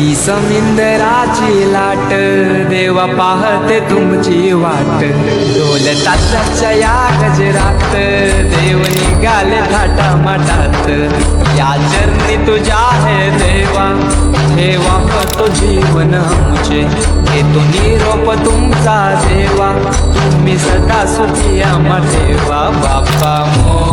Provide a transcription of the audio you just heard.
ती समिंदराची लाट देवा पाहते तुमची वाट. डोलताच्या या गजरात देव निघाले थाटा माटात या चरणी तुझ्या आहे देवा ठेवा तो जीवन आमचे. घेतो निरोप तुमचा देवा तुम्ही सदा सुखी आम्हा देवा बाप्पा मो